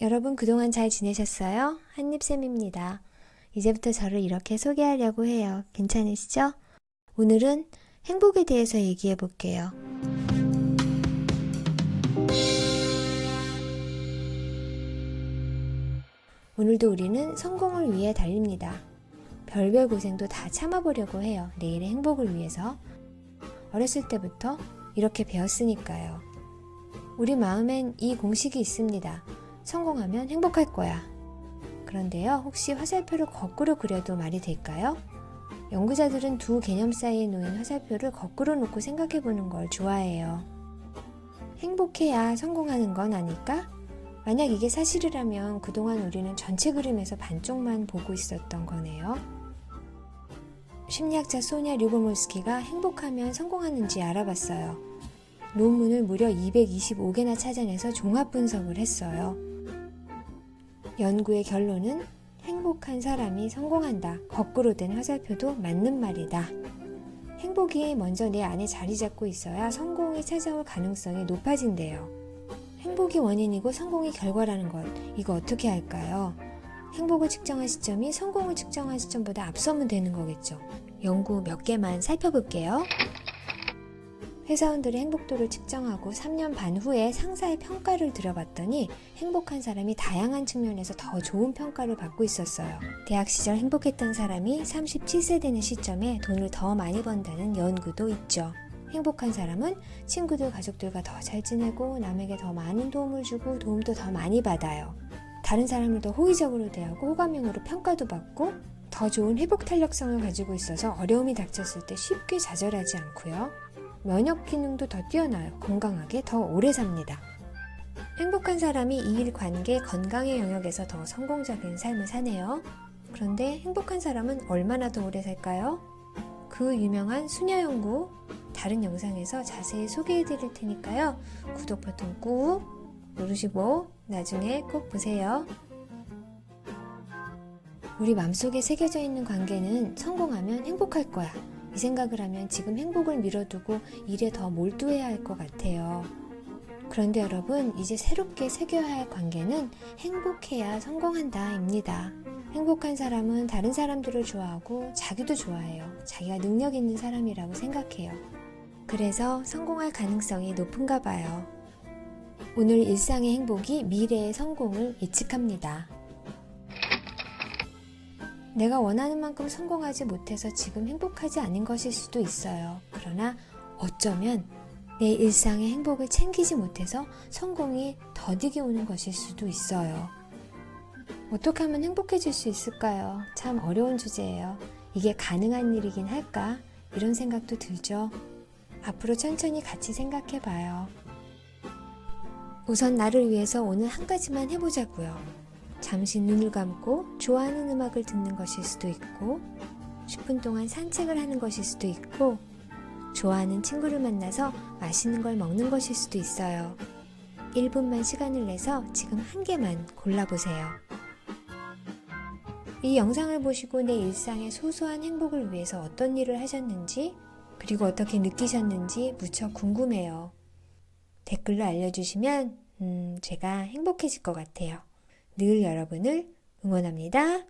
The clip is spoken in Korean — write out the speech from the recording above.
여러분 그동안 잘 지내셨어요? 한입쌤입니다. 이제부터 저를 이렇게 소개하려고 해요. 괜찮으시죠? 오늘은 행복에 대해서 얘기해 볼게요. 오늘도 우리는 성공을 위해 달립니다. 별별 고생도 다 참아보려고 해요. 내일의 행복을 위해서. 어렸을 때부터 이렇게 배웠으니까요. 우리 마음엔 이 공식이 있습니다. 성공하면 행복할 거야. 그런데요, 혹시 화살표를 거꾸로 그려도 말이 될까요? 연구자들은 두 개념 사이에 놓인 화살표를 거꾸로 놓고 생각해 보는 걸 좋아해요. 행복해야 성공하는 건 아닐까? 만약 이게 사실이라면 그동안 우리는 전체 그림에서 반쪽만 보고 있었던 거네요. 심리학자 소냐 류보몰스키가 행복하면 성공하는지 알아봤어요. 논문을 무려 225개나 찾아내서 종합 분석을 했어요. 연구의 결론은 행복한 사람이 성공한다. 거꾸로 된 화살표도 맞는 말이다. 행복이 먼저 내 안에 자리 잡고 있어야 성공이 찾아올 가능성이 높아진대요. 행복이 원인이고 성공이 결과라는 것, 이거 어떻게 할까요? 행복을 측정한 시점이 성공을 측정한 시점보다 앞서면 되는 거겠죠. 연구 몇 개만 살펴볼게요. 회사원들의 행복도를 측정하고 3년 반 후에 상사의 평가를 들어봤더니 행복한 사람이 다양한 측면에서 더 좋은 평가를 받고 있었어요. 대학 시절 행복했던 사람이 37세 되는 시점에 돈을 더 많이 번다는 연구도 있죠. 행복한 사람은 친구들, 가족들과 더 잘 지내고 남에게 더 많은 도움을 주고 도움도 더 많이 받아요. 다른 사람을 더 호의적으로 대하고 호감형으로 평가도 받고 더 좋은 회복 탄력성을 가지고 있어서 어려움이 닥쳤을 때 쉽게 좌절하지 않고요. 면역 기능도 더 뛰어나요. 건강하게 더 오래 삽니다. 행복한 사람이 일, 관계, 건강의 영역에서 더 성공적인 삶을 사네요. 그런데 행복한 사람은 얼마나 더 오래 살까요? 그 유명한 수녀 연구 다른 영상에서 자세히 소개해 드릴 테니까요. 구독 버튼 꾹 누르시고 나중에 꼭 보세요. 우리 맘속에 새겨져 있는 관계는 성공하면 행복할 거야. 이 생각을 하면 지금 행복을 미뤄두고 일에 더 몰두해야 할 것 같아요. 그런데 여러분, 이제 새롭게 새겨야 할 관계는 행복해야 성공한다입니다. 행복한 사람은 다른 사람들을 좋아하고 자기도 좋아해요. 자기가 능력 있는 사람이라고 생각해요. 그래서 성공할 가능성이 높은가 봐요. 오늘 일상의 행복이 미래의 성공을 예측합니다. 내가 원하는 만큼 성공하지 못해서 지금 행복하지 않은 것일 수도 있어요. 그러나 어쩌면 내 일상의 행복을 챙기지 못해서 성공이 더디게 오는 것일 수도 있어요. 어떻게 하면 행복해질 수 있을까요? 참 어려운 주제예요. 이게 가능한 일이긴 할까? 이런 생각도 들죠. 앞으로 천천히 같이 생각해 봐요. 우선 나를 위해서 오늘 한 가지만 해보자고요. 잠시 눈을 감고 좋아하는 음악을 듣는 것일 수도 있고, 10분 동안 산책을 하는 것일 수도 있고, 좋아하는 친구를 만나서 맛있는 걸 먹는 것일 수도 있어요. 1분만 시간을 내서 지금 한 개만 골라보세요. 이 영상을 보시고 내 일상의 소소한 행복을 위해서 어떤 일을 하셨는지, 그리고 어떻게 느끼셨는지 무척 궁금해요. 댓글로 알려주시면, 음, 제가 행복해질 것 같아요. 늘 여러분을 응원합니다.